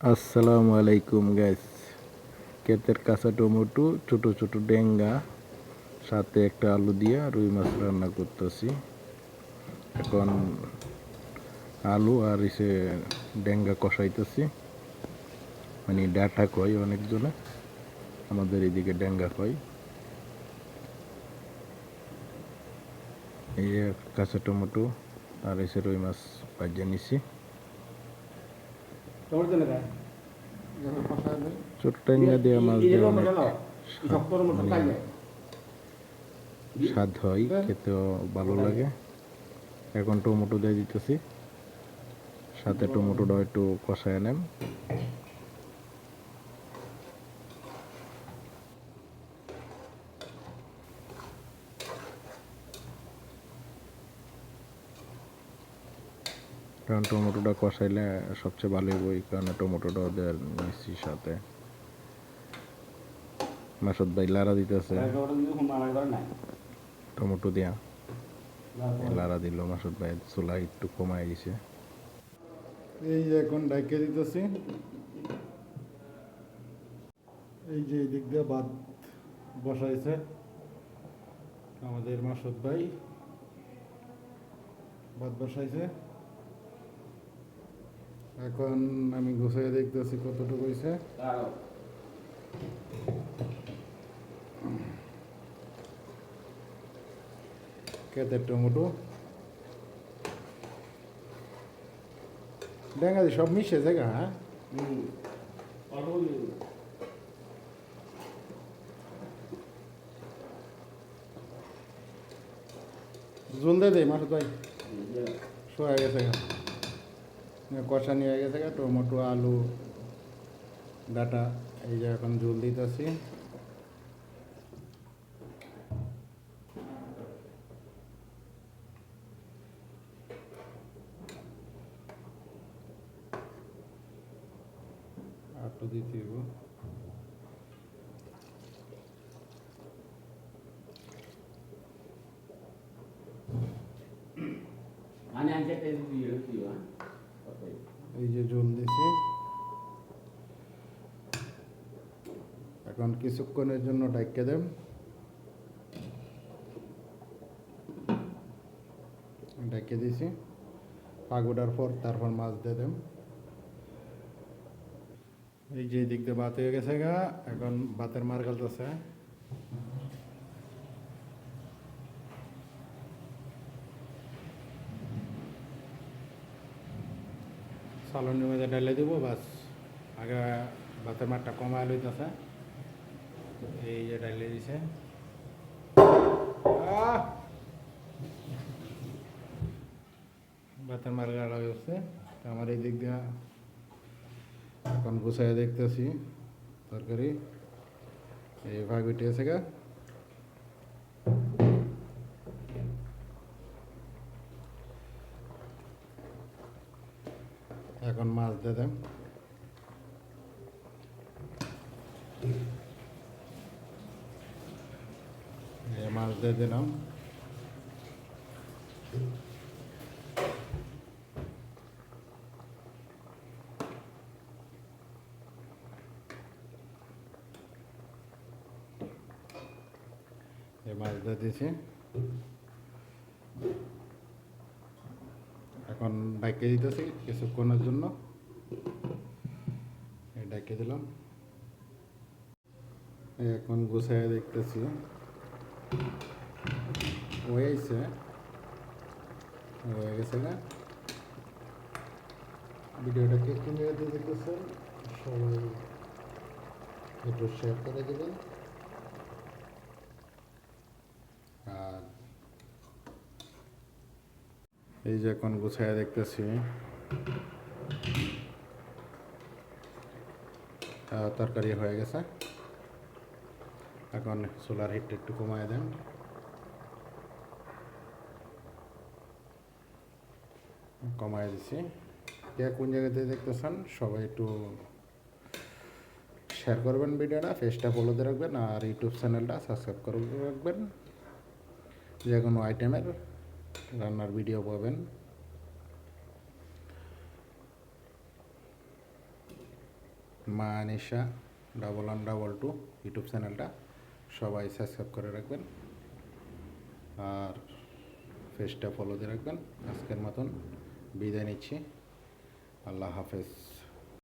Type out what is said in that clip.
আসসালামু আলাইকুম গ্যাস ক্ষেতের কাঁচা টমেটো, ছোট ছোট ডেঙ্গা, সাথে একটা আলু দিয়ে রুই মাছ রান্না করতেছি। এখন আলু আর এসে ডেঙ্গা কষাইতেছি। মানে ডাটা কয় অনেকজনে। আমাদের এদিকে ডেঙ্গা কয় এই কাঁচা টমেটো আর এসে রুই মাছ ভাজিয়ে নিছি। তোমার জন্য গায়ে মাছ দেওয়া যায় স্বাদ হয় খেতেও ভালো লাগে। এখন টমেটো দিয়ে দিতেছি। সাথে টমেটোটা একটু কষায় নেন। কারণ টমেটোটা কষাইলে সবচেয়ে ভালো হবে এই কারণে টমেটোটা ওদের মিশি সাথে। মাসুদ ভাই লারা দিতেছে। টমেটো দিয়া। লারা দিল মাসুদ ভাই চুলা একটু কমাই দিছে। এই যে এখন ডাইকে দিতেছি। এই যে এই দিক দিয়ে ভাত বসাইছে আমাদের মাসুদ ভাই। ভাত বসাইছে। এখন আমি গুছিয়ে দেখতেছি কতটুকু হয়েছে কেতের টমেটো। ডেঙ্গা দিয়ে সব মিশে জায়গা হ্যাঁ? জল দে দে মাসুদ ভাই শোয়া গেছে গা হয়ে গেছে টমেটো, আলু, ডাটা, এই যে এখন জল দিতেছি। আটটো দিতে হইব। মানে আনতে তেল দিয়ে হয় এই যে জল দিছি। এখন কিছুক্ষণের জন্য ডাইকে দেন ডাইকে দিছি। ওঠার পর তারপর মাছ দিয়ে দেন এই যে দিক দিয়ে ভাত হয়ে গেছে গা, এখন ভাতের মার গালতেছে। সালনের মধ্যে ডালে দিব বাস আগে ভাতের মারটা কমায় লইতেছে এই যে ডালে দিছে! ভাতের মার গাড়া হচ্ছে তো আমার এই দিক দিয়ে এখন গুছাই দেখতেছি তরকারি এই ভাগ উঠে গা। এখন মাছ দিয়ে দেন। মাছ দিয়ে দিলাম। মাছ দিয়ে দিয়েছি এখন ডাইকে দিতেছি কিছুক্ষণের জন্য। ডাইকে দিলাম। এখন গুছাই দেখতেছি। হয়েছে হয়ে গেছে না? ভিডিওটা কে কোন জায়গাতে দেখতেছেন? সবাই একটু শেয়ার করে দেবেন। এই যে এখন গুছাইয়া দেখতেছি। তরকারি হয়ে গেছে। এখন সোলার হিটটা একটু কমায় দেন। কমায় দিছি। কে কোন জায়গাতে দেখতেছেন? সবাই একটু শেয়ার করবেন ভিডিওটা ফেসটা ফলো দিয়ে রাখবেন, আর ইউটিউব চ্যানেলটা সাবস্ক্রাইব করে রাখবেন। যে কোনো আইটেমের রান্নার ভিডিও পাবেন। মা Anisha double one double two YouTube চ্যানেলটা সবাই সাবস্ক্রাইব করে রাখবেন। আর ফেসটা ফলো দিয়ে রাখবেন। আজকের মতন বিদায় নিচ্ছি। আল্লাহ হাফেজ।